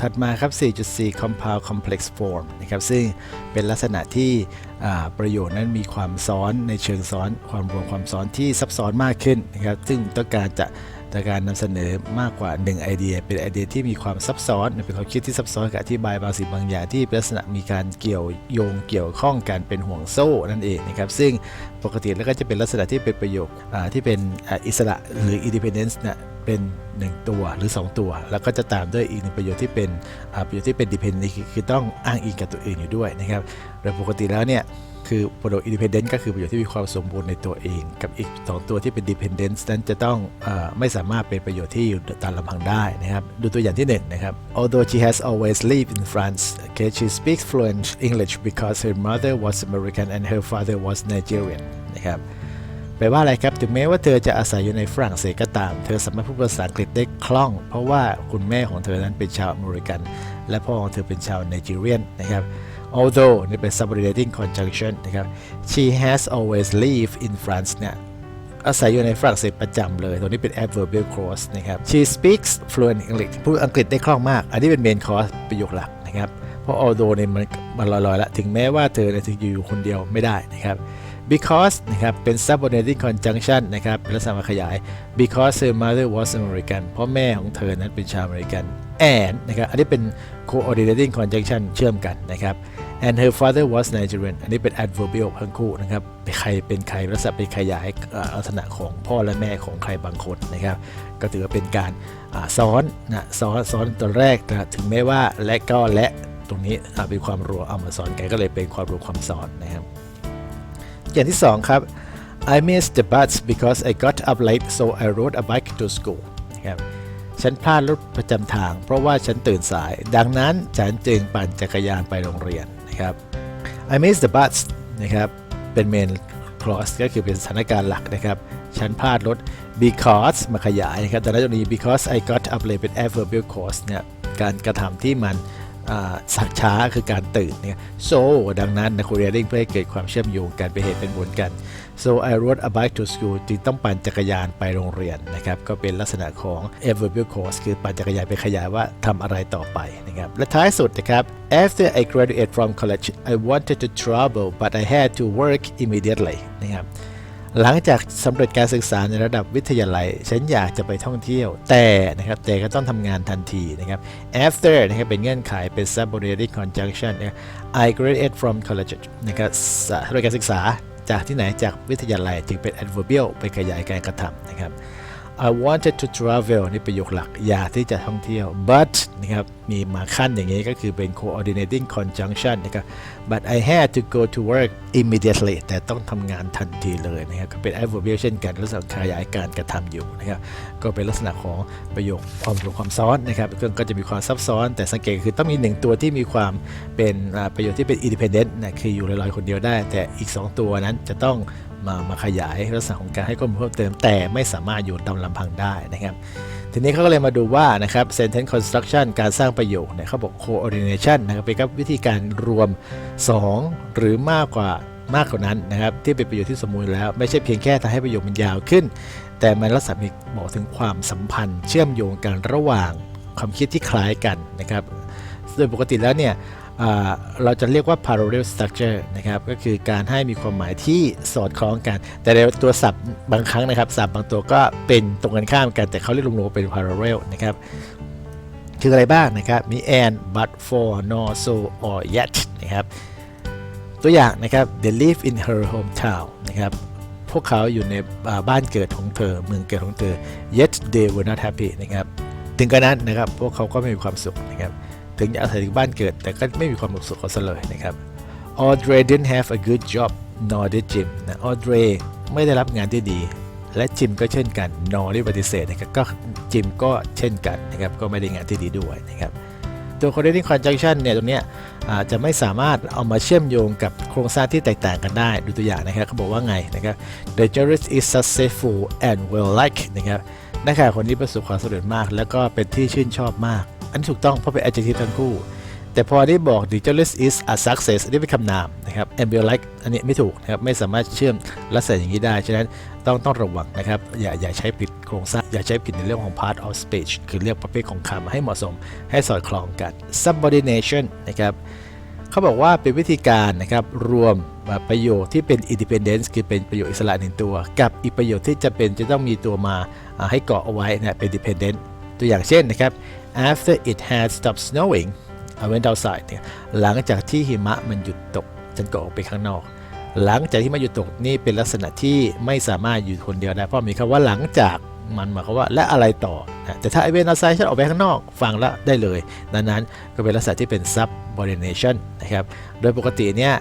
ถัดมาครับ 4.4 compound complex form นะครับ ซึ่งเป็นลักษณะที่ประโยคนั้นมีความซ้อนในเชิงซ้อน ความรวมความซ้อนที่ซับซ้อนมากขึ้นนะครับ ซึ่งต้องการจะต้องการนำเสนอมากกว่า 1 ไอเดีย เป็นไอเดียที่มีความซับซ้อน เป็นความคิดที่ซับซ้อนกับอธิบายบางสิ่งบางอย่างที่ลักษณะมีการเกี่ยวโยงเกี่ยวข้องกันเป็นห่วงโซ่นั่นเองนะครับ ซึ่งปกติแล้วก็จะเป็นลักษณะที่เป็นประโยคที่เป็นอิสระหรือ independence นะ เป็น 1 ตัวหรือ 2 ตัว แล้วก็จะตามด้วยอีกหนึ่งประโยชน์ที่เป็นประโยชน์ที่เป็น dependent คือคือต้องอ้างอิงกับตัวเองอยู่ด้วยนะครับโดยปกติแล้วเนี่ยคือประโยชน์ independent ก็คือประโยชน์ที่มีความสมบูรณ์ในตัวเอง กับอีก2ตัวที่เป็น dependence นั้นจะต้องอไม่สามารถเป็นประโยชน์ที่อยู่ตามลำพังได้นะครับ ดูตัวอย่างที่1นะครับ although she has always lived in France okay she speaks fluent English because her mother was American and her father was Nigerian นะครับ แปลว่าอะไรครับ ถึงแม้ว่าเธอจะอาศัยอยู่ในฝรั่งเศสก็ตาม เธอสามารถพูดภาษาอังกฤษได้คล่อง เพราะว่าคุณแม่ของเธอนั้นเป็นชาวอเมริกัน และพ่อของเธอเป็นชาวไนจีเรียนนะครับ although นี่เป็น subordinating conjunction นะครับ she has always lived in France เนี่ยอาศัยอยู่ในฝรั่งเศสประจำเลย ตัวนี้เป็น adverbial clause นะครับ she speaks fluent English พูดอังกฤษได้คล่องมาก อันนี้เป็น main clause ประโยคหลักนะครับ เพราะ although เนี่ยมันมันลอยๆล้วถึงแม้ว่าเธอเนี่ยจะอยู่คนเดียวไม่ได้นะครับ because นะครับ เป็น subordinating conjunction นะครับ เป็นลักษณะมาขยาย because her mother was American เพราะแม่ของเธอนั้นเป็นชาวอเมริกัน and นะครับ อันนี้เป็น coordinating conjunction เชื่อมกันนะครับ and her father was Nigerian อันนี้เป็น adverbial ทั้งคู่นะครับเป็นใครเป็นใครลักษณะเป็นขยายอ่อลักษณะของพ่อและแม่ของใครบางคนนะครับ ก็ถือว่าเป็นการซ้อนนะซ้อนซ้อนตัวแรกนะถึงแม้ว่าและก็และ ตรงนี้เป็นความรวมเอามาซ้อนกันก็เลยเป็นความรวมความซ้อนนะครับ อย่างที่ 2 ครับ I missed the bus because I got up late so I rode a bike to school ครับฉันพลาดรถประจำทาง เพราะว่าฉันตื่นสาย ดังนั้นฉันจึงปั่นจักรยานไปโรงเรียนนะครับ I missed the bus นะครับเป็น main clause ก็คือเป็นสถานการณ์หลักนะครับฉันพลาดรถ because มาขยายนะครับแต่ในตรงนี้ because I got up late เป็น adverbial clause เนี่ยการกระทำที่มัน ช้าคือการตื่นเนี่ย so ดังนั้นนะ coordinating เพื่อให้เกิดความเชื่อมโยงกันเป็นเหตุเป็นผลกัน so I rode a bike to school จึงต้องปั่นจักรยานไปโรงเรียนนะครับก็เป็นลักษณะของ adverbial clause คือปั่นจักรยานไปขยายว่าทำอะไรต่อไปนะครับและท้ายสุดนะครับ after I graduated from college I wanted to travel but I had to work immediately นะครับ หลังจากสำเร็จการศึกษาในระดับวิทยาลัย ฉันอยากจะไปท่องเที่ยว แต่นะครับแต่ก็ต้องทำงานทันทีนะครับ after นะครับเป็นเงื่อนไขเป็น subordinating conjunction นะครับ I graduated from college นะครับสำเร็จการศึกษาจากที่ไหนจากวิทยาลัยจึงเป็น adverbial ไปขยายการกระทำนะครับ I wanted to travel นี่ประโยคหลักอยากที่จะท่องเที่ยว but นะครับมีมาขั้นอย่างนี้ก็คือเป็น coordinating conjunction นะครับ but I had to go to work immediately แต่ต้องทำงานทันทีเลยนะครับก็เป็น adverbial เช่นกันลักษณะขยายการกระทำอยู่นะครับก็เป็นลักษณะของประโยคความรวมความซ้อนนะครับก็จะมีความซับซ้อน แต่สังเกตคือต้องมีหนึ่งตัวที่มีความเป็นประโยชน์ที่เป็น independent นะคืออยู่ลอยๆคนเดียวได้ แต่อีก 2 ตัวนั้นจะต้อง มามาขยายลักษณะของการให้ข้อมูลเพิ่มเติมแต่ไม่สามารถอยู่ตามลำพังได้นะครับ ทีนี้เขาก็เลยมาดูว่านะครับ sentence construction การสร้างประโยคเนี่ยเขาบอก coordination นะครับเป็นกับวิธีการรวม 2 หรือมากกว่ามากกว่านั้นนะครับ ที่เป็นประโยชน์ที่สมบูรณ์แล้ว ไม่ใช่เพียงแค่ทำให้ประโยคมันยาวขึ้น แต่มันลักษณะมีบอกถึงความสัมพันธ์ เชื่อมโยงกันระหว่างความคิดที่คล้ายกันนะครับ โดยปกติแล้วเนี่ย เราจะเรียกว่า parallel structure นะครับ ก็คือการให้มีความหมายที่สอดคล้องกัน แต่ในตัวศัพท์บางครั้งนะครับศัพท์บางตัวก็เป็นตรงกันข้ามกันแต่เขาเรียกรวมๆว่าเป็น parallel นะครับคืออะไรบ้างนะครับ มี and but for nor so or yet นะครับ ตัวอย่างนะครับ they live in her hometown นะครับ พวกเขาอยู่ในบ้านเกิดของเธอ เมืองเกิดของเธอ yet they were not happy นะครับ ถึงกระนั้นนะครับ พวกเขาก็ไม่มีความสุขนะครับ ถึงจะอาศัยถึงบ้านเกิด แต่ก็ไม่มีความสุขเขาซะเลยนะครับ Audrey didn't have a good job nor did Jim นะ Audrey ไม่ได้รับงานที่ดี และจิมก็เช่นกัน nor ที่ปฏิเสธนะครับก็จิมก็เช่นกันนะครับก็ไม่ได้งานที่ดีด้วยนะครับตัว coordinating conjunction เนี่ยตรงเนี้ยจะไม่สามารถเอามาเชื่อมโยงกับโครงสร้างที่แตกต่างกันได้ ดูตัวอย่างนะครับเขาบอกว่าไงนะครับ The jurist is successful and well liked นะครับนักข่าวคนนี้ประสบความสำเร็จมาก แล้วก็เป็นที่ชื่นชอบมาก อันถูกต้องเพราะเป็น adjective ทั้งคู่ แต่พอได้บอก the journalist is a success อันนี้เป็นคำนามนะครับ and be like อันนี้ไม่ถูกนะครับ ไม่สามารถเชื่อมลักษณะอย่างนี้ได้ ฉะนั้นต้องต้องระวังนะครับ อย่าอย่าใช้ผิดโครงสร้าง อย่าใช้ผิดในเรื่องของ part of speech คือเรียกประเภทของคำให้เหมาะสม ให้สอดคล้องกัน subordination นะครับเขาบอกว่าเป็นวิธีการนะครับรวมประโยคที่เป็น independence คือเป็นประโยคอิสระหนึ่งตัว กับอีกประโยคที่จะเป็นจะต้องมีตัวมาให้เกาะเอาไว้นะเป็น dependent ตัวอย่างเช่นนะครับ after it had stopped snowing I went outside เนี่ยหลังจากที่หิมะมันหยุดตกฉันก็ออกไปข้างนอก หลังจากที่มันหยุดตกนี่เป็นลักษณะที่ไม่สามารถอยู่คนเดียวได้เพราะมีคำว่าหลังจากมันหมายความว่าและอะไรต่อนะแต่ถ้า I went outside ฉันออกไปข้างนอกฟังแล้วได้เลย ดังนั้นก็เป็นลักษณะที่เป็น subordination นะครับ โดยปกติเนี่ย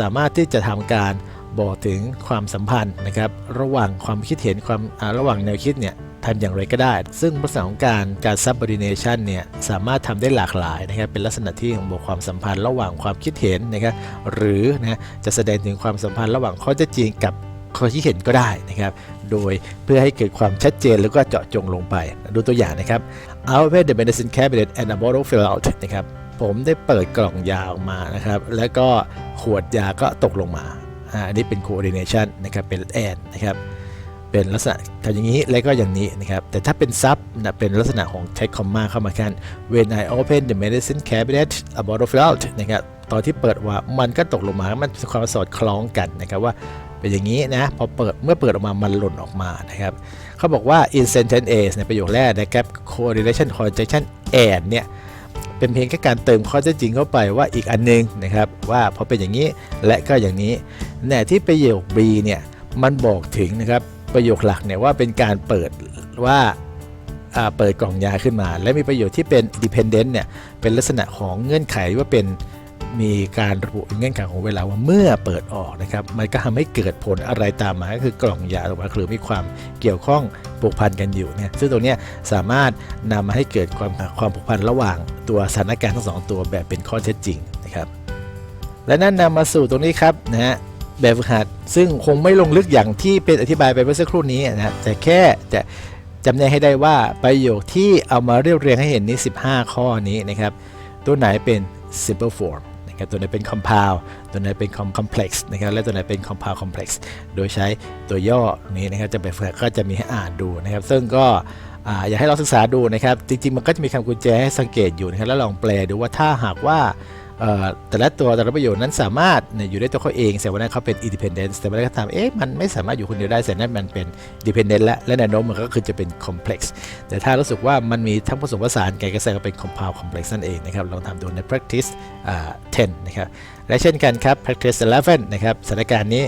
สามารถที่จะทำการบอกถึงความสัมพันธ์นะครับ ระหว่างความคิดเห็นความระหว่างแนวคิดเนี่ย ทำอย่างไรก็ได้ ซึ่งลักษณะของการการ subordination เนี่ยสามารถทำได้หลากหลายนะครับเป็นลักษณะที่ของบอกความสัมพันธ์ระหว่างความคิดเห็นนะครับหรือนะจะแสดงถึงความสัมพันธ์ระหว่างข้อเท็จจริงกับข้อคิดเห็นก็ได้นะครับ โดยเพื่อให้เกิดความชัดเจนแล้วก็เจาะจงลงไป ดูตัวอย่างนะครับ Out of the medicine cabinet and a bottle fell out นะครับ ผมได้เปิดกล่องยาออกมานะครับ แล้วก็ขวดยาก็ตกลงมาอ่าอันนี้เป็น coordination นะครับ เป็น and นะครับ เป็นลักษณะทำอย่างนี้แล้วก็อย่างนี้นะครับ แต่ถ้าเป็นซับนะเป็นลักษณะของใช้คอมมาเข้ามากัน when I open the medicine cabinet a bottle fell out นะครับตอนที่เปิดว่ามันก็ตกลงมา มันเป็นความสอดคล้องกันนะครับว่าเป็นอย่างนี้นะ พอเปิดเมื่อเปิดออกมามันหล่นออกมานะครับเขาบอกว่า in sentence A ในประโยคแรกนะครับ correlation conjunction and เนี่ยเป็นเพียงแค่การเติมข้อเท็จจริงเข้าไปว่าอีกอันนึงนะครับว่าพอเป็นอย่างนี้และก็อย่างนี้แต่ที่ประโยค B เนี่ยมันบอกถึงนะครับ ประโยคหลักเนี่ยว่าเป็นการเปิดว่าเปิดกล่องยาขึ้นมา และมีประโยชน์ที่เป็น dependent เนี่ยเป็นลักษณะของเงื่อนไขว่าเป็นมีการระบุเงื่อนไขของเวลาว่าเมื่อเปิดออกนะครับ มันก็ทำให้เกิดผลอะไรตามมาก็คือกล่องยาออกมาหรือมีความเกี่ยวข้องผูกพันกันอยู่เนี่ยซึ่งตรงเนี้ยสามารถนำมาให้เกิดความความผูกพันระหว่างตัวสถานการณ์ทั้งสองตัวแบบเป็นข้อเท็จจริงนะครับ และนั่นนำมาสู่ตรงนี้ครับนะฮะ แบบฝึกหัด ซึ่งคงไม่ลงลึกอย่างที่เป็นอธิบายไปเมื่อสักครู่นี้นะแต่แค่จะจำแนกให้ได้ว่าประโยคที่เอามาเรียบเรียงให้เห็นนี้ 15 ข้อนี้นะครับ ตัวไหนเป็น simple form นะครับตัวไหนเป็น compound ตัวไหนเป็น complex นะครับและตัวไหนเป็น compound complex โดยใช้ตัวย่อนี้นะครับจะไปฝึกก็จะมีให้อ่านดูนะครับ ซึ่งก็ออยากให้เราศึกษาดูนะครับ จริงๆ มันก็จะมีคำกุญแจให้สังเกตอยู่นะครับแล้วลองแปลดูว่าถ้าหากว่า แต่ละตัวแต่ละประโยชน์นั้นสามารถอยู่ได้ตัวเขาเองแต่ว่านั้นเขาเป็น independent แต่เมื่อไหร่ก็ตามเอ๊ะมันไม่สามารถอยู่คนเดียวได้แต่นั้นมันเป็น dependent และและแนวโน้มมันก็คือจะเป็น complex แต่ถ้ารู้สึกว่ามันมีทั้งผสมผสานกันก็แสดงว่าเป็น compound complex นั่นเองนะครับลองทำดูใน practice อ่า10 นะครับและเช่นกันครับ practice 11 นะครับสถานการณ์นี้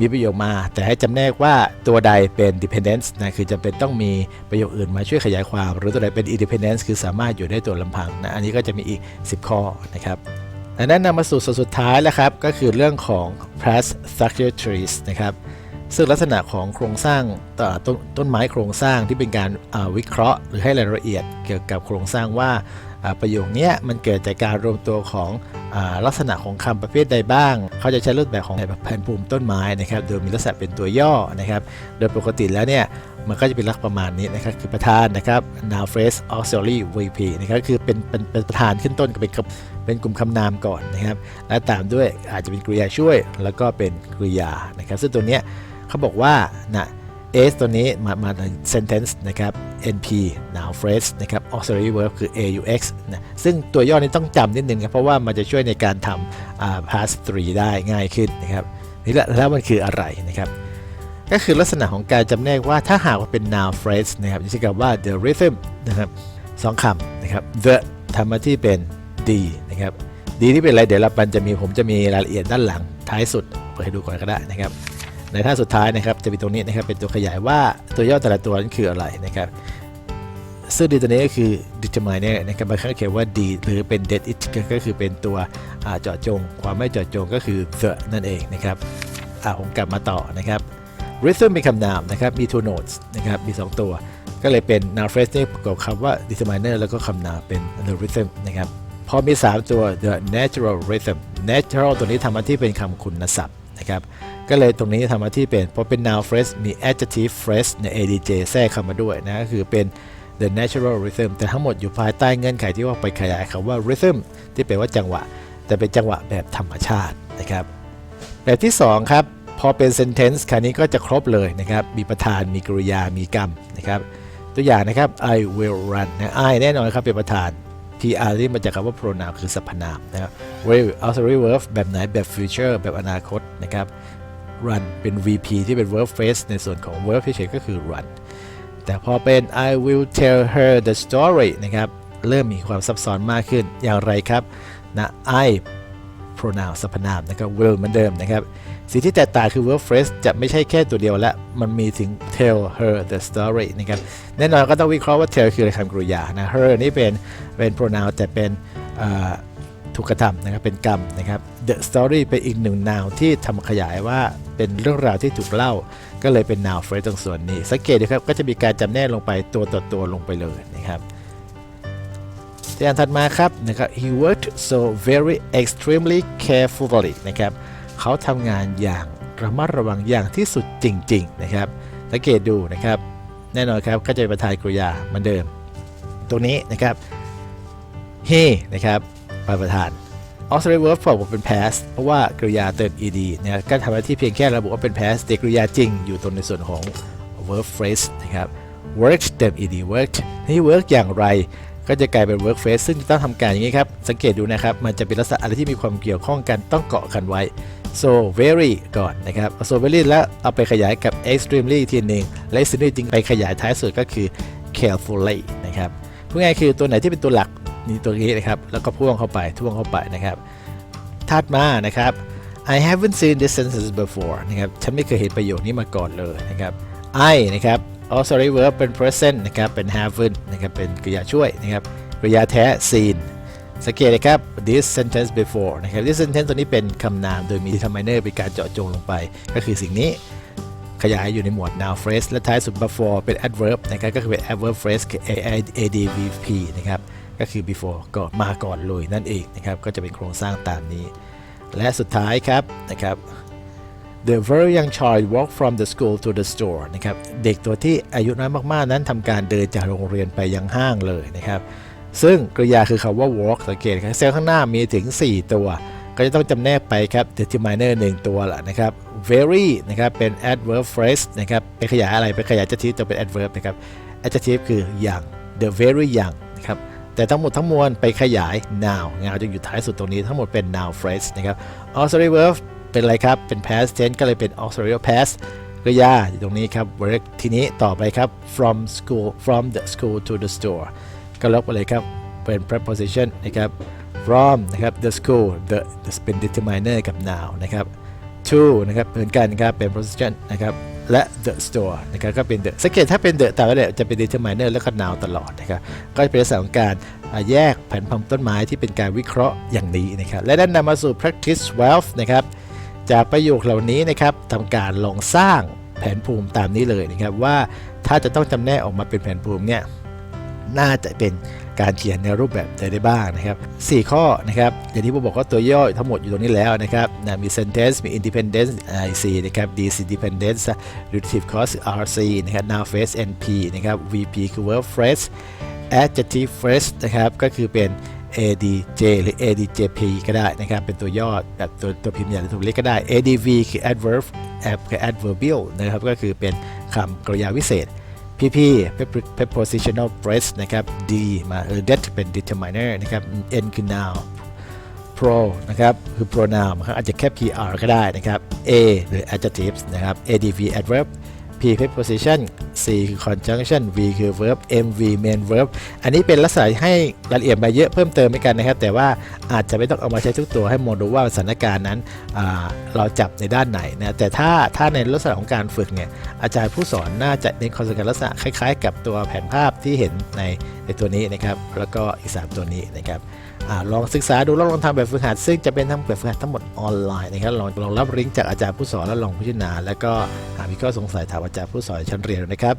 มีประโยคมา แต่ให้จำแนกว่าตัวใดเป็น dependence นะคือจำเป็นต้องมีประโยคอื่นมาช่วยขยายความ หรือตัวใดเป็น independence คือสามารถอยู่ได้ตัวลำพังนะอันนี้ก็จะมีอีก 10 ข้อนะครับ ดังนั้นนำมาสู่ส่วนสุดท้ายแล้วครับ ก็คือเรื่องของ plus structure trees นะครับ ซึ่งลักษณะของโครงสร้างตต้นต้นไม้โครงสร้างที่เป็นการาวิเคราะห์ หรือให้รายละเอียดเกี่ยวกับโครงสร้างว่าาประโยคนี้มันเกิดจากการรวมตัวของอลักษณะของคำประเภทใดบ้าง เขาจะใช้รูปแบบของแบบแผนภูมิต้นไม้นะครับ โดยมีลักษณะเป็นตัวย่อนะครับ โดยปกติแล้วเนี่ยมันก็จะเป็นลักษณะประมาณนี้นะครับ คือประธานนะครับ noun phrase auxiliary VP นะครับ คือเป็นเป็นเป็นประธานขึ้นต้นก็เป็น เป็นกลุ่มคำนามก่อนนะครับ และตามด้วยอาจจะเป็นกริยาช่วย แล้วก็เป็นกริยานะครับ ซึ่งตัวเนี้ยเขาบอกว่านะ s ตัวนี้มามาใน sentence นะครับ np noun phrase นะครับ auxiliary verb คือ aux นะซึ่งตัวย่อนี้ต้องจำนิดนึงครับเพราะว่ามันจะช่วยในการทำ past three ได้ง่ายขึ้นนะครับนี่แหละแล้วมันคืออะไรนะครับ ก็คือลักษณะของการจำแนกว่าถ้าหากว่าเป็น noun phrase นะครับจะใช้คำว่า the rhythm นะครับสองคำนะครับ the ทำหน้าที่เป็น d นะครับ d ที่เป็นอะไรเดี๋ยวเราปันจะมีผมจะมีรายละเอียดด้านหลังท้ายสุดเปิดให้ดูก่อนก็ได้นะครับ ในท่าสุดท้ายนะครับจะมีตรงนี้นะครับเป็นตัวขยายว่าตัวย่อแต่ละตัวนั้นคืออะไรนะครับซึ่งดีตัวนี้ก็คือ determiner นะครับบางครั้งเขียนว่า d หรือเป็น dead it ก็ก็คือเป็นตัวเจาะจง ความไม่เจาะจงก็คือ the นั่นเองนะครับอ่าผมกลับมาต่อนะครับ rhythm เป็นคำนามนะครับ มี two notes นะครับ มี 2 ตัว ก็เลยเป็น noun phrase นี่ประกอบคำว่า determiner แล้วก็คำนามเป็น the rhythm นะครับ พอมี 3 ตัว the natural rhythm natural ตัวนี้ทำหน้าที่เป็นคำคุณศัพท์นะครับ ก็เลยตรงนี้ทำหน้าที่เป็นพอเป็น noun phrase มี adjective phrase ใน adj แทรกเข้ามาด้วยนะก็คือเป็น the natural rhythm แต่ทั้งหมดอยู่ภายใต้เงื่อนไขที่ว่าไปขยายคำว่า rhythm ที่แปลว่าจังหวะ แต่เป็นจังหวะแบบธรรมชาตินะครับแบบที่ 2 ครับพอเป็น sentence คราวนี้ก็จะครบเลยนะครับ มีประธานมีกริยามีกรรมนะครับ ตัวอย่างนะครับ I will run นะ I แน่นอนครับเป็นประธาน PR ที่มาจากคำว่า pronoun คือสรรพนามนะครับ will auxiliary verb แบบไหนแบบ future แบบอนาคตนะครับ run เป็น VP ที่เป็น verb phrase ในส่วนของ verb เฉยๆก็คือ run แต่พอเป็น I will tell her the story นะครับ เริ่มมีความซับซ้อนมากขึ้นอย่างไรครับนะ I pronoun สรรพนามนะครับ will เหมือนเดิมนะครับ สิ่งที่แตกต่างคือ verb phrase จะไม่ใช่แค่ตัวเดียวและ มันมีถึง tell her the story นะครับแน่นอนก็ต้องวิเคราะห์ว่า tell คืออะไรคำกริยานะ her นี่เป็นเป็น pronoun แต่เป็นถูกกระทำนะครับเป็นกรรมนะครับ the story เป็นอีกหนึ่ง noun ที่ทำขยายว่าเป็นเรื่องราวที่ถูกเล่า ก็เลยเป็น noun phrase ตรงส่วนนี้ สังเกตดูครับก็จะมีการจำแนกลงไปตัวต่อตัวลงไปเลยนะครับตัวอย่างถัดมาครับนะครับ he worked so very extremely carefully นะครับ เขาทำงานอย่างระมัดระวังอย่างที่สุดจริง ๆ นะครับ สังเกตดูนะครับ แน่นอนครับก็จะเป็นประธานกริยาเหมือนเดิม ตรงนี้นะครับ he นะครับเป็นประธาน auxiliary verb ผมเป็น past เพราะว่ากริยาเติม ed เนี่ยก็ทำหน้าที่เพียงแค่ระบุว่าเป็น past แต่กริยาจริงอยู่ตรงในส่วนของ verb phrase นะครับ worked เติม ed worked นี่ work อย่างไรก็จะกลายเป็น work phrase ซึ่งจะต้องทำการอย่างนี้ครับ สังเกตดูนะครับ มันจะเป็นลักษณะอะไรที่มีความเกี่ยวข้องกันต้องเกาะกันไว้ so very ก่อนนะครับ so very แล้วเอาไปขยายกับ extremely ทีหนึ่ง และ extremely จริงไปขยายท้ายสุดก็คือ carefully นะครับพูดง่ายคือตัวไหนที่เป็นตัวหลักนี่ตัวนี้นะครับ แล้วก็พ่วงเข้าไปท่วงเข้าไปนะครับถัดมานะครับ I haven't seen this sentence before นะครับ ฉันไม่เคยเห็นประโยคนี้มาก่อนเลยนะครับ I นะครับ auxiliary verb เป็น present นะครับ เป็น haven't นะครับ เป็นกริยาช่วยนะครับ กริยาแท้ seen สังเกตนะครับ this sentence before นะครับ this sentence ตัวนี้เป็นคำนาม โดยมี determiner เป็นการเจาะจงลงไป ก็คือสิ่งนี้ขยายอยู่ในหมวด noun phrase และท้ายสุด before เป็น adverb นะครับ ก็คือเป็น adverb phrase คือ adverb นะครับ ก็คือ before ก็มาก่อนเลยนั่นเองนะครับ ก็จะเป็นโครงสร้างตามนี้ และสุดท้ายครับนะครับ The very young child walked from the school to the store นะครับ เด็กตัวที่อายุน้อยมาก ๆ นั้นทำการเดินจากโรงเรียนไปยังห้างเลยนะครับ ซึ่งกริยาคือคำว่า walk สังเกตครับเซลล์ข้างหน้ามีถึง 4 ตัว ก็จะต้องจำแนกไปครับ determiner 1 ตัวละนะครับ very นะครับเป็น adverb phrase นะครับไปขยายอะไรไปขยาย adjective จะเป็น adverb นะครับ adjective คือ young the very young นะครับแต่ทั้งหมดทั้งมวลไปขยาย noun งานจะอยู่ท้ายสุดตรงนี้ทั้งหมดเป็น noun phrase นะครับ auxiliary verb เป็นอะไรครับ เป็น past tense ก็เลยเป็น auxiliary past กริยาอยู่ตรงนี้ครับ work ทีนี้ต่อไปครับ from school from the school to the store ก็ลบไปเลยครับ เป็น preposition นะครับ from นะครับ the school the the เป็น determiner กับ noun นะครับ to นะครับเหมือนกันครับเป็น preposition นะครับและ the store นะครับก็เป็น the สังเกตถ้าเป็น the ต่ว่าเนี่ยจะเป็น determiner แล้วก็ noun ตลอดนะครับก็จะเป็นลักษณะของการแยกแผนพัมต้นไม้ที่เป็นการวิเคราะห์อย่างนี้นะครับและนั่นนำมาสู่ practice 12นะครับจากประโยคเหล่านี้นะครับทำการลองสร้างแผนภูมิตามนี้เลยนะครับว่าถ้าจะต้องจำแนกออกมาเป็นแผนภูมิเนี่ย น่าจะเป็นการเขียนในรูปแบบใดได้บ้างนะครับ 4 ข้อนะครับ อย่างที่ผมบอกว่าตัวย่อทั้งหมดอยู่ตรงนี้แล้วนะครับนะมี sentence มี independence IC นะครับ DC dependence relative cause RC นะครับ noun phrase NP นะครับ VP คือ verb phrase adjective phrase นะครับ ก็คือเป็น ADJ หรือ ADJP ก็ได้นะครับ เป็นตัวย่อแบบตัวตัวพิมพ์ใหญ่หรือตัวเล็กก็ได้ ADV คือ adverb คือ adverbial นะครับ ก็คือเป็นคำกริยาวิเศษ PP prepositional phrase นะครับ D มาเออ that เป็น determiner นะครับ N คือ noun pro นะครับคือ pronoun ครับอาจจะแค่ PR ก็ได้นะครับ A หรือ adjectives นะครับ ADV adverb P preposition C คือ conjunction V คือ verb MV main verb อันนี้เป็นลักษณะให้รายละเอียดมาเยอะเพิ่มเติมเหมือนกันนะครับ แต่ว่าอาจจะไม่ต้องเอามาใช้ทุกตัวให้มองดูว่าสถานการณ์นั้นเราจับในด้านไหนนะแต่ถ้าถ้าในลักษณะของการฝึกเนี่ยอาจารย์ผู้สอนน่าจะเน้นคอนเซ็ปต์ลักษณะคล้าย ๆ กับตัวแผนภาพที่เห็นในในตัวนี้นะครับ แล้วก็อีก 3 ตัวนี้นะครับ อลองศึกษาดูแล้วลองทำแบบฝึกหัด ซึ่งจะเป็นทั้งแบบฝึกหัดทั้งหมดออนไลน์นะครับลองลองรับลิงก์จากอาจารย์ผู้สอนแล้วลองพิจารณา แล้วก็หากมีข้อสงสัยถามอาจารย์ผู้สอนชั้นเรียนนะครับ